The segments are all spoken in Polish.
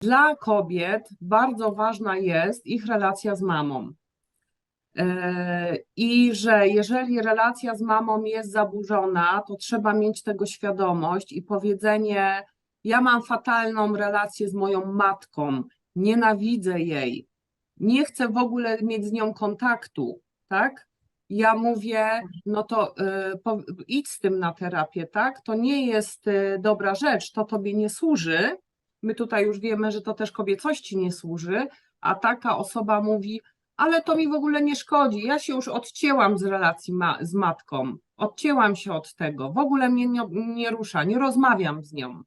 Dla kobiet bardzo ważna jest ich relacja z mamą. E, I że jeżeli relacja z mamą jest zaburzona, to trzeba mieć tego świadomość i powiedzenie: Ja mam fatalną relację z moją matką, nienawidzę jej, nie chcę w ogóle mieć z nią kontaktu, tak? Ja mówię, no to y, po, idź z tym na terapię, tak? To nie jest y, dobra rzecz, to tobie nie służy. My tutaj już wiemy, że to też kobiecości nie służy, a taka osoba mówi, ale to mi w ogóle nie szkodzi. Ja się już odcięłam z relacji ma z matką, odcięłam się od tego, w ogóle mnie nie, nie rusza, nie rozmawiam z nią.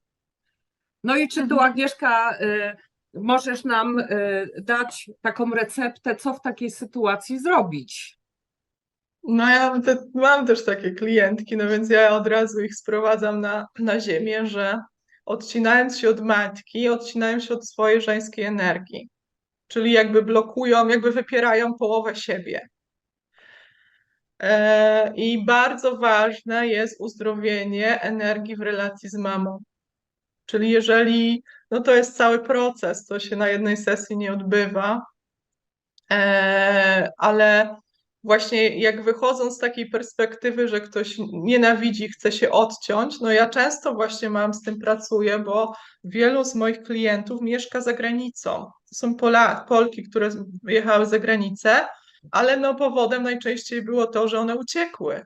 No i czy tu Agnieszka, y, możesz nam y, dać taką receptę, co w takiej sytuacji zrobić? No ja te, mam też takie klientki, no więc ja od razu ich sprowadzam na, na ziemię, że odcinając się od matki, odcinają się od swojej żeńskiej energii. Czyli jakby blokują, jakby wypierają połowę siebie. E, I bardzo ważne jest uzdrowienie energii w relacji z mamą. Czyli jeżeli, no to jest cały proces, to się na jednej sesji nie odbywa, e, ale właśnie jak wychodzą z takiej perspektywy, że ktoś nienawidzi, chce się odciąć, no ja często właśnie mam z tym pracuję, bo wielu z moich klientów mieszka za granicą. To są Pola, Polki, które wyjechały za granicę, ale no powodem najczęściej było to, że one uciekły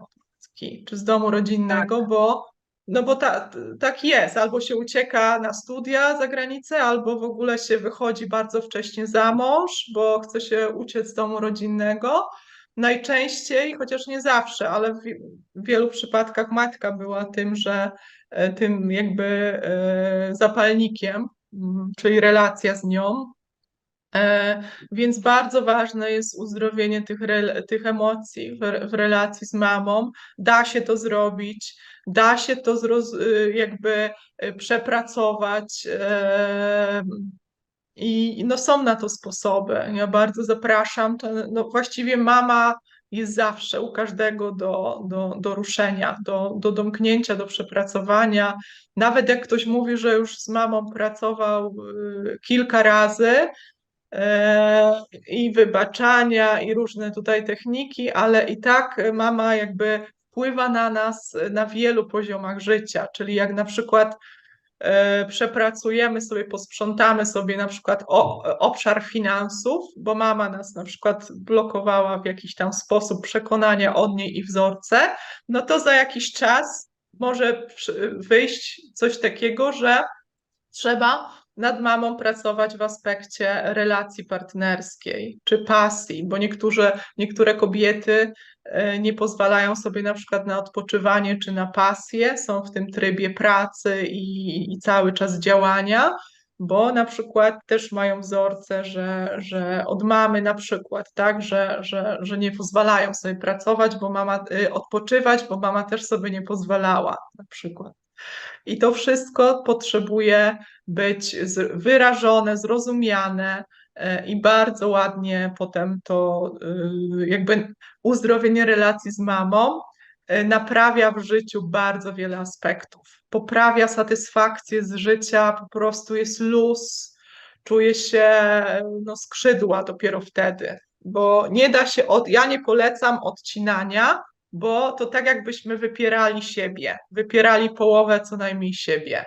czy z domu rodzinnego, Tak. bo no bo ta, tak jest, albo się ucieka na studia za granicę, albo w ogóle się wychodzi bardzo wcześnie za mąż, bo chce się uciec z domu rodzinnego. Najczęściej, chociaż nie zawsze, ale w wielu przypadkach matka była tym, że e, tym jakby e, zapalnikiem, mm, czyli relacja z nią. E, więc bardzo ważne jest uzdrowienie tych, tych emocji w, w relacji z mamą. Da się to zrobić, da się to jakby przepracować. I no są na to sposoby. Ja bardzo zapraszam. To, no właściwie mama jest zawsze u każdego do, do, do ruszenia, do, do domknięcia, do przepracowania. Nawet jak ktoś mówi, że już z mamą pracował y, kilka razy, e, i wybaczania, i różne tutaj techniki, ale i tak mama jakby wpływa na nas na wielu poziomach życia, czyli jak na przykład przepracujemy sobie, posprzątamy sobie na przykład obszar finansów, bo mama nas na przykład blokowała w jakiś tam sposób przekonania od niej i wzorce, no to za jakiś czas może wyjść coś takiego, że trzeba nad mamą pracować w aspekcie relacji partnerskiej czy pasji, bo niektóre, niektóre kobiety e, nie pozwalają sobie na przykład na odpoczywanie czy na pasję, są w tym trybie pracy i, i cały czas działania, bo na przykład też mają wzorce, że, że od mamy na przykład, tak, że, że, że nie pozwalają sobie pracować, bo mama y, odpoczywać, bo mama też sobie nie pozwalała na przykład. I to wszystko potrzebuje być wyrażone, zrozumiane e, i bardzo ładnie potem to y, jakby uzdrowienie relacji z mamą e, naprawia w życiu bardzo wiele aspektów. Poprawia satysfakcję z życia, po prostu jest luz, czuje się no, skrzydła dopiero wtedy, bo nie da się od, ja nie polecam odcinania, bo to tak jakbyśmy wypierali siebie, wypierali połowę co najmniej siebie.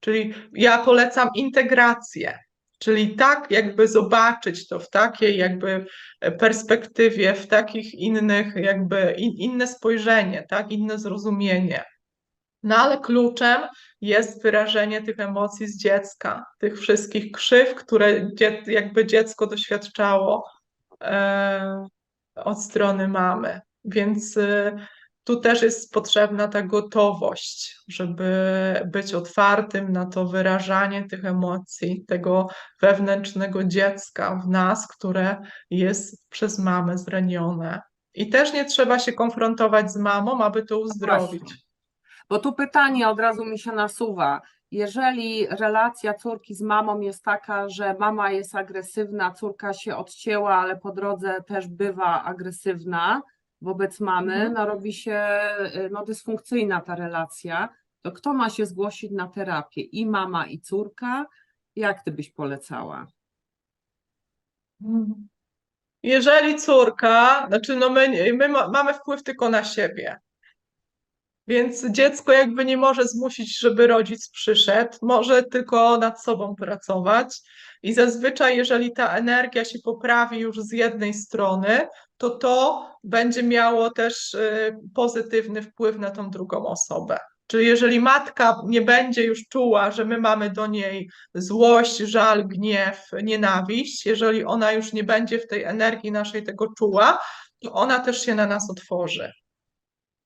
Czyli ja polecam integrację, czyli tak jakby zobaczyć to w takiej jakby perspektywie, w takich innych jakby in, inne spojrzenie, tak, inne zrozumienie. No ale kluczem jest wyrażenie tych emocji z dziecka, tych wszystkich krzyw, które dzie, jakby dziecko doświadczało e, od strony mamy. Więc y, tu też jest potrzebna ta gotowość, żeby być otwartym na to wyrażanie tych emocji, tego wewnętrznego dziecka w nas, które jest przez mamę zranione. I też nie trzeba się konfrontować z mamą, aby to uzdrowić. Właśnie. Bo tu pytanie od razu mi się nasuwa. Jeżeli relacja córki z mamą jest taka, że mama jest agresywna, córka się odcięła, ale po drodze też bywa agresywna, wobec mamy, Mhm. no robi się y, no, dysfunkcyjna ta relacja, to kto ma się zgłosić na terapię? I mama, i córka, Jak ty byś polecała? Mm. Jeżeli córka, znaczy no my, my ma, mamy wpływ tylko na siebie, więc dziecko jakby nie może zmusić, żeby rodzic przyszedł, może tylko nad sobą pracować. I zazwyczaj, jeżeli ta energia się poprawi już z jednej strony, to to będzie miało też y, pozytywny wpływ na tą drugą osobę. Czyli jeżeli matka nie będzie już czuła, że my mamy do niej złość, żal, gniew, nienawiść, jeżeli ona już nie będzie w tej energii naszej tego czuła, to ona też się na nas otworzy.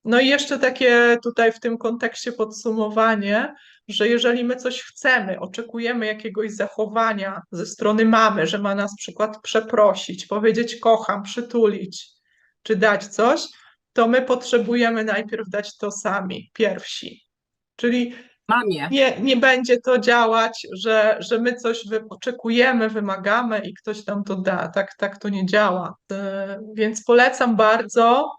No i jeszcze takie tutaj w tym kontekście podsumowanie, że jeżeli my coś chcemy, oczekujemy jakiegoś zachowania ze strony mamy, że ma nas przykład przeprosić, powiedzieć kocham, przytulić, czy dać coś, to my potrzebujemy najpierw dać to sami, pierwsi. Czyli Mamie. nie, nie będzie to działać, że, że my coś wy, oczekujemy, wymagamy i ktoś nam to da. Tak, tak to nie działa. E, Więc polecam bardzo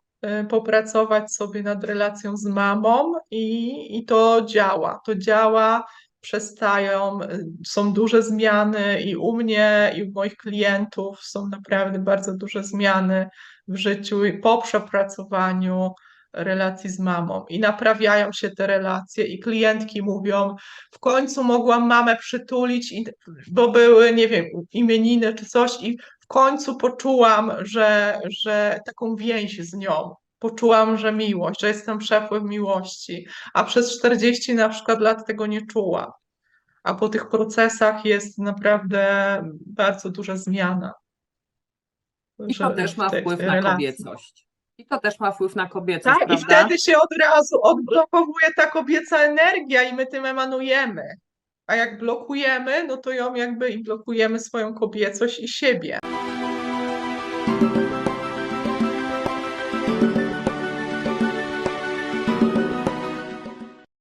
popracować sobie nad relacją z mamą i, i to działa. To działa, przestają, e, są duże zmiany i u mnie, i u moich klientów są naprawdę bardzo duże zmiany w życiu i po przepracowaniu relacji z mamą i naprawiają się te relacje i klientki mówią, w końcu mogłam mamę przytulić, bo były, nie wiem, imieniny czy coś i końcu poczułam, że, że taką więź z nią. Poczułam, że miłość, że jestem przepływ miłości, a przez 40 na przykład lat tego nie czułam. A po tych procesach jest naprawdę bardzo duża zmiana. I to też ma wpływ tej na relacji. kobiecość. I to też ma wpływ na kobiecość, Tak, i prawda? wtedy się od razu odblokowuje ta kobieca energia i my tym emanujemy. A jak blokujemy, no to ją jakby i blokujemy swoją kobiecość i siebie.